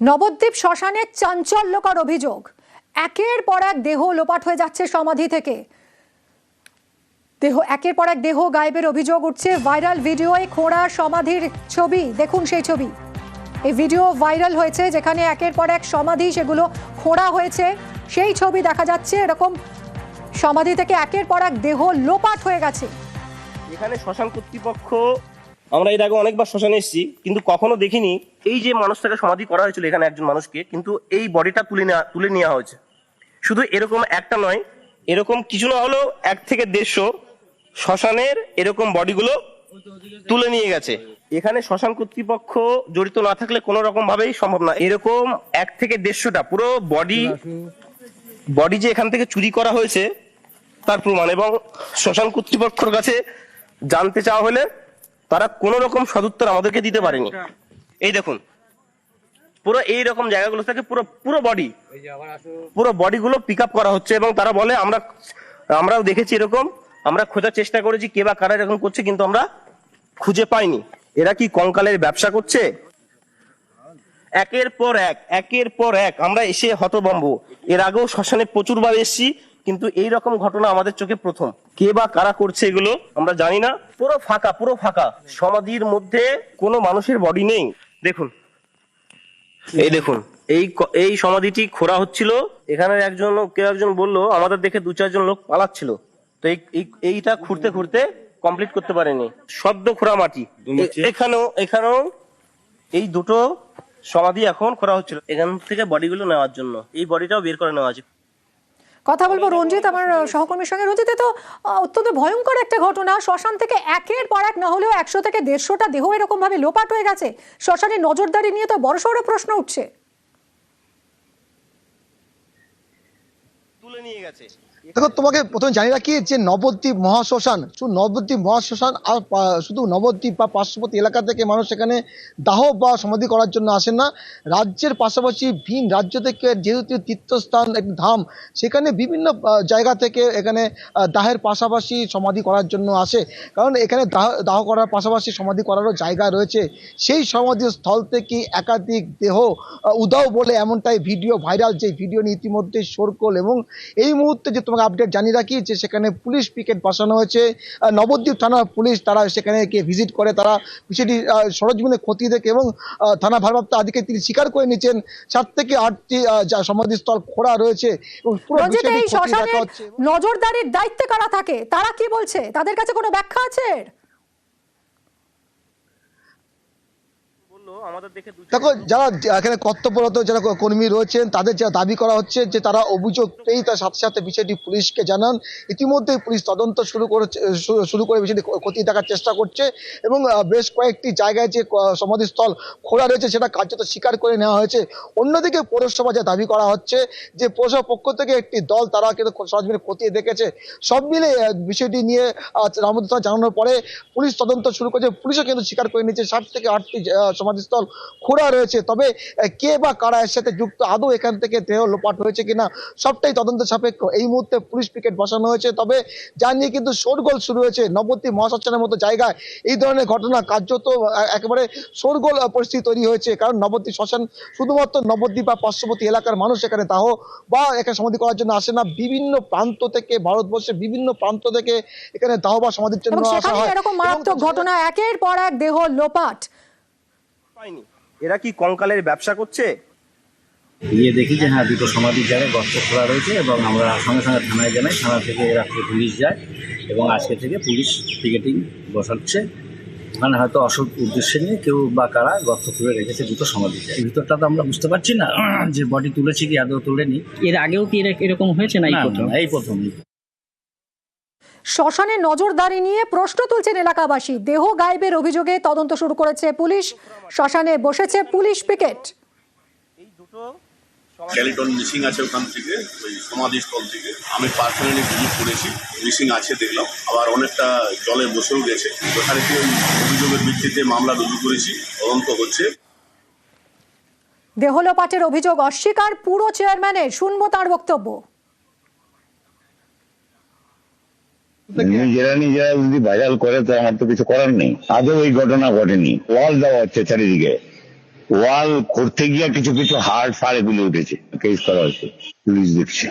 নবদ্বীপ শ্মশানে চাঞ্চল্যকর অভিযোগ। একের পর এক দেহ লোপাট হয়ে যাচ্ছে সমাধি থেকে। দেহ একের পর এক দেহ গায়েবের অভিযোগ উঠছে। ভাইরাল ভিডিওয়ে খোঁড়া সমাধির ছবি। দেখুন সেই ছবি। এই ভিডিও ভাইরাল হয়েছে যেখানে একের পর এক সমাধি সেগুলো খোঁড়া হয়েছে। সেই ছবি দেখা যাচ্ছে এরকম সমাধি থেকে একের পর এক দেহ লোপাট হয়ে গেছে। এখানে শ্মশান কর্তৃপক্ষ আমরা এর আগে অনেকবার শ্মশানে এসেছি, কিন্তু কখনো দেখিনি এই যে মানুষটাকে সমাধি করা হয়েছিল এখানে একজন মানুষকে, কিন্তু এই বডিটা তুলে নেওয়া তুলে নেওয়া হয়েছে। শুধু এরকম একটা নয়, এরকম কিছু না হলেও এক থেকে দেড়শো শ্মশানের এরকম বডিগুলো তুলে নিয়ে গেছে। এখানে শ্মশান কর্তৃপক্ষ জড়িত না থাকলে কোনো রকম ভাবেই সম্ভব না। এরকম এক থেকে দেড়শোটা পুরো বডি বডি যে এখান থেকে চুরি করা হয়েছে, তার প্রমাণ। এবং শ্মশান কর্তৃপক্ষের কাছে জানতে চাওয়া হলে তারা কোনো রকম সদুত্তর আমাদেরকে দিতে পারেনি। এই দেখুন পুরো এই রকম জায়গাগুলো থেকে পুরো পুরো বডি পুরো বডিগুলো পিক আপ করা হচ্ছে এবং তারা বলে আমরা আমরাও দেখেছি এরকম আমরা খোঁজার চেষ্টা করেছি কে বা কারা এরকম করছে কিন্তু আমরা খুঁজে পাইনি। এরা কি কঙ্কালের ব্যবসা করছে? একের পর এক একের পর এক আমরা এসে হতবম্ব এর আগেও শ্মশানে প্রচুর বার এসেছি কিন্তু এই রকম ঘটনা আমাদের চোখে প্রথম। কে বা কারা করছে এগুলো আমরা জানি না। পুরো ফাঁকা পুরো ফাঁকা। সমাধির মধ্যে কোনো মানুষের বডি নেই। দেখুন। এই দেখুন। এই এই সমাধিটি খোঁড়া হচ্ছিল। এখানে একজন কেউ একজন বলল আমাদের দেখে দু চারজন লোক পালাচ্ছিল। তো এই এই- এইটা খুঁড়তে খুঁড়তে কমপ্লিট করতে পারেনি। সদ্য খোঁড়া মাটি। এখানেও এখানেও এই দুটো সমাধি এখন খোঁড়া হচ্ছিল। এখান থেকে বডিগুলো নেওয়ার জন্য। এই বডিটাও বের করে নেওয়া আছে। কথা বলব রঞ্জিত আমার সহকর্মীর সঙ্গে। রঞ্জিত তো অত্যন্ত ভয়ঙ্কর একটা ঘটনা। শ্মশান থেকে একের পর এক না হলেও একশো থেকে দেড়শোটা দেহ এরকম ভাবে লোপাট হয়ে গেছে। শ্মশানের নজরদারি নিয়ে তো বড়সড় প্রশ্ন উঠছে। নিয়ে গেছে। দেখো, তোমাকে প্রথমে জানি রাখি যে নবদ্বীপ মহাশ্মশান, শুধু নবদ্বীপ মহাশ্মশান আর শুধু নবদ্বীপ বা পার্শ্ববর্তী এলাকা থেকে মানুষ সেখানে দাহ বা সমাধি করার জন্য আসেন না। রাজ্যের পাশাপাশি ভিন রাজ্য থেকে যেহেতু তীর্থস্থান একটি ধাম, সেখানে বিভিন্ন জায়গা থেকে এখানে দাহের পাশাপাশি সমাধি করার জন্য আসে। কারণ এখানে দাহ দাহ করার পাশাপাশি সমাধি করারও জায়গা রয়েছে। সেই সমাধি স্থল থেকে একাধিক দেহ উদাও বলে এমনটাই ভিডিও ভাইরাল যে ভিডিও নিয়ে ইতিমধ্যে শোরকোল এবং এই মুহূর্তে যে তোমাকে আপডেট জানিয়ে রাখি যে সেখানে পুলিশ পিকেট বসানো হয়েছে। নবদ্বীপ থানার পুলিশ তারা সেখানে গিয়ে ভিজিট করে তারা বিষয়টি সরজমিনে খতিয়ে দেখে এবং থানা ভারপ্রাপ্ত আদিকে তিনি স্বীকার করে নিয়েছেন সাত থেকে আটটি সমাধিস্থল খোঁড়া রয়েছে এবং পুরো বিষয়টি নজরদারির দায়িত্বে কারা থাকে? তারা কি বলছে? তাদের কাছে কোনো ব্যাখ্যা আছে এর? বলল আমাদের দেখে যারা এখানে কর্তব্যরত যারা কর্মী রয়েছেন তাদের যা দাবি করা হচ্ছে যে তারা অভিযোগ পেয়েই তার সাথে সাথে বিষয়টি পুলিশকে জানান। ইতিমধ্যে পুলিশ তদন্ত শুরু করেছে শু- শুরু করে বিষয়টি খতিয়ে দেখার চেষ্টা করছে এবং বেশ কয়েকটি জায়গায় যে সমাধিস্থল খোলা রয়েছে সেটা কার্যত স্বীকার করে নেওয়া হয়েছে। অন্যদিকে পৌরসভা যা দাবি করা হচ্ছে যে পৌরসভা পক্ষ থেকে একটি দল তারা কিন্তু সরজমিনে খতিয়ে দেখেছে। সব মিলে বিষয়টি নিয়ে রামদ জানানোর পরে পুলিশ তদন্ত শুরু করেছে। পুলিশও কিন্তু স্বীকার করে নিয়েছে। ষাট থেকে আটটি আহ, সমাধিস্থল খোঁড়া রয়েছে। তবে কে বা কারা এর সাথে যুক্ত আদৌ এখান থেকে দেহ লোপাট হয়েছে কিনা সবটাই তদন্ত সাপেক্ষ। এই মুহূর্তে পুলিশ পিকেট বসানো হয়েছে। তবে যা নিয়ে কিন্তু শোরগোল শুরু হয়েছে নবদ্বীপ মহাশ্মশানের মতো জায়গায়। এই ধরনের ঘটনা কার্যত একেবারে শোরগোল পরিস্থিতি তৈরি হয়েছে। কারণ নবদ্বীপ শ্মশান শুধুমাত্র নবদ্বীপ বা পার্শ্ববর্তী এলাকার মানুষ এখানে দাহ বা এখানে সমাধি করার জন্য আসে না। বিভিন্ন প্রান্ত থেকে ভারতবর্ষের বিভিন্ন প্রান্ত থেকে এখানে দাহ বা সমাধির জন্য আসা হয়। এরকম মারাত্মক ঘটনা একের পর এক দেহ লোপাট। পাইনি এরা কি কঙ্কালের ব্যবসা করছে? গিয়ে দেখি যে হ্যাঁ দুটো সমাধির জায়গায় গর্ত খোলা রয়েছে এবং আমরা সঙ্গে সঙ্গে থানায় জানাই থানা থেকে রাত্রে পুলিশ যায় এবং আজকে থেকে পুলিশ পিকেটিং বসাচ্ছে। ওখানে হয়তো অসৎ উদ্দেশ্যে নিয়ে কেউ বা কারা গর্ত খুলে রেখেছে দুটো সমাধি জায়গায়। ভিতরটা তো আমরা বুঝতে পারছি না যে বডি তুলেছে কি আদৌ তুলেনি। এর আগেও কি এরকম হয়েছে না এই প্রথম না, এই প্রথম। শ্মশানে নজরদারি নিয়ে প্রশ্ন তুলছেন এলাকাবাসী। দেহ গায়েবের অভিযোগে তদন্ত শুরু করেছে পুলিশ। শ্মশানে বসেছে পুলিশ পিকেট। এই দুটো স্কেলিটন মিসিং আছে ওখান থেকে ওই সমাধিস্থল থেকে। আমি পার্সোনালি ভিজিট করেছি মিসিং আছে দেখলাম। আবার অনেকটা জলে বসেও গেছে। ওখানে কি ওই অভিযোগের ভিত্তিতে মামলা রুজু করেছি তদন্ত হচ্ছে। দেহলোপাটের অভিযোগ অস্বীকার পুরো চেয়ারম্যানের শুনব তার বক্তব্য। নিজেরা নিজেরা যদি ভাইরাল করে তো আমার তো কিছু করার নেই। আদৌ এই ঘটনা ঘটেনি। ওয়াল দেওয়া হচ্ছে চারিদিকে। ওয়াল করতে গিয়ে কিছু কিছু হাড় ফাড় এগুলো উঠেছে। কেস করা হয়েছে পুলিশ দেখছে।